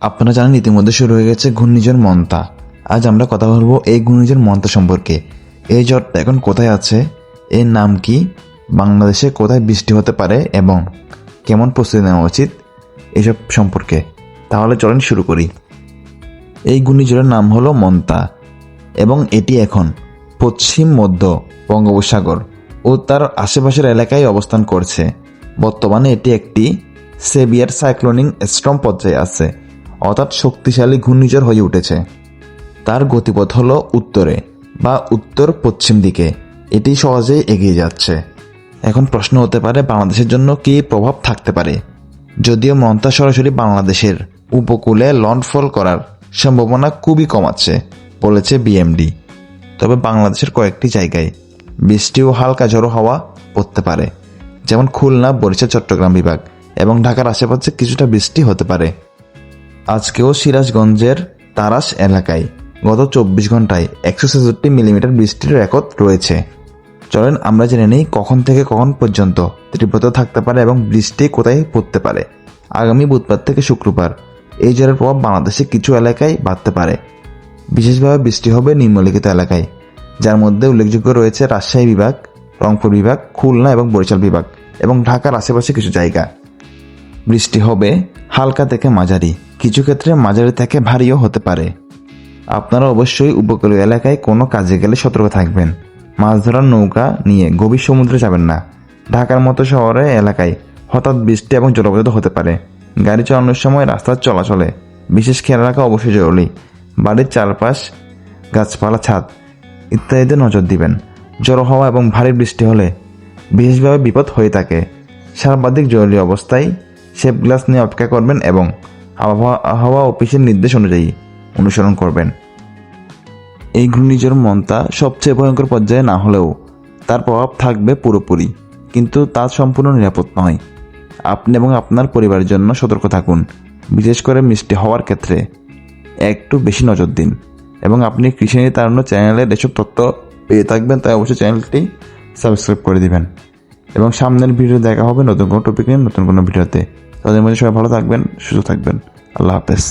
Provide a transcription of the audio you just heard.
আপনারা জানেন ইতিমধ্যে শুরু হয়ে গেছে ঘূর্ণিঝড় মন্তা। আজ আমরা কথা বলব এই ঘূর্ণিঝড় মন্তা সম্পর্কে। এই ঝড়টা এখন কোথায় আছে? এর নাম কি? বাংলাদেশে কোথায় বৃষ্টি হতে পারে এবং কেমন প্রস্তুতি নেওয়া উচিত? এসব সম্পর্কে। তাহলে চলেন শুরু করি। এই ঘূর্ণিঝড়ের নাম হলো মন্তা এবং এটি এখন পশ্চিম, মধ্য বঙ্গোপসাগর ও তার আশেপাশের এলাকায় অবস্থান করছে। বর্তমানে এটি একটি সেভিয়ার সাইক্লোনিং স্ট্রম পর্যায়ে আছে। অর্থাৎ শক্তিশালী ঘূর্ণিঝড় হয়ে উঠেছে। তার গতিপথ হল উত্তরে বা উত্তর পশ্চিম দিকে। এটি সহজেই এগিয়ে যাচ্ছে। এখন প্রশ্ন হতে পারে, বাংলাদেশের জন্য কী প্রভাব থাকতে পারে? যদিও মন্তা সরাসরি বাংলাদেশের উপকূলে লন্ডফল করার সম্ভাবনা খুবই কমাচ্ছে বলেছে বিএমডি। তবে বাংলাদেশের কয়েকটি জায়গায় বৃষ্টি ও হালকা ঝড়ো হাওয়া পড়তে পারে, যেমন খুলনা, বরিশাল, চট্টগ্রাম বিভাগ এবং ঢাকার আশেপাশে কিছুটা বৃষ্টি হতে পারে। আজকেও সিরাজগঞ্জের তারাস এলাকায় গত চব্বিশ ঘন্টায় একশো ছেষট্টি মিলিমিটার বৃষ্টির রেকর্ড রয়েছে। চলেন আমরা জেনে নিই কখন থেকে কখন পর্যন্ত তীব্রতা থাকতে পারে এবং বৃষ্টি কোথায় পড়তে পারে। আগামী বুধবার থেকে শুক্রবার এই ঝড়ের প্রভাব বাংলাদেশে কিছু এলাকায় বাড়তে পারে। বিশেষভাবে বৃষ্টি হবে নিম্নলিখিত এলাকায়, যার মধ্যে উল্লেখযোগ্য রয়েছে রাজশাহী বিভাগ, রংপুর বিভাগ, খুলনা এবং বরিশাল বিভাগ এবং ঢাকার আশেপাশে কিছু জায়গা। বৃষ্টি হবে হালকা থেকে মাঝারি। কিছু ক্ষেত্রে মাঝারি থেকে, ভারীও হতে পারে। আপনারা অবশ্যই উপকূলীয় এলাকায় কোনো কাজে গেলে সতর্ক থাকবেন। মাছ ধরার নৌকা নিয়ে গভীর সমুদ্রে যাবেন না। ঢাকার মতো শহরে এলাকায় হঠাৎ বৃষ্টি এবং জলবায়ু হতে পারে। গাড়ি চালানোর সময় রাস্তার চলাচলে। বিশেষ খেয়াল রাখা অবশ্যই জরুরি। বাড়ির চারপাশ, গাছপালা, ছাদ ইত্যাদিতে নজর দিবেন। জড়ো হওয়া এবং ভারী বৃষ্টি হলে বিশেষভাবে বিপদ হয়ে থাকে। সর্বাধিক জরুরি অবস্থায় শেপ গ্লাস নিয়ে অপেক্ষা করবেন এবং আবহাওয়া অফিসের নির্দেশ অনুযায়ী অনুসরণ করবেন। এই ঘূর্ণিঝড় মন্তা সবচেয়ে ভয়ঙ্কর পর্যায়ে না হলেও তার প্রভাব থাকবে পুরোপুরি, কিন্তু তা সম্পূর্ণ নিরাপদ নয়। আপনি এবং আপনার পরিবারের জন্য সতর্ক থাকুন, বিশেষ করে মিষ্টি হওয়ার ক্ষেত্রে। একটু বেশি নজর দিন এবং আপনি কৃষি নিয়ে তারণ্য চ্যানেলের এসব তথ্য পেয়ে থাকবেন তাই অবশ্যই চ্যানেলটি সাবস্ক্রাইব করে দিবেন। এবং সামনের ভিডিও দেখা হবে নতুন কোনো টপিক নিয়ে নতুন কোনো ভিডিওতে। তাদের মধ্যে সবাই ভালো থাকবেন, সুস্থ থাকবেন। আল্লাহ হাফেজ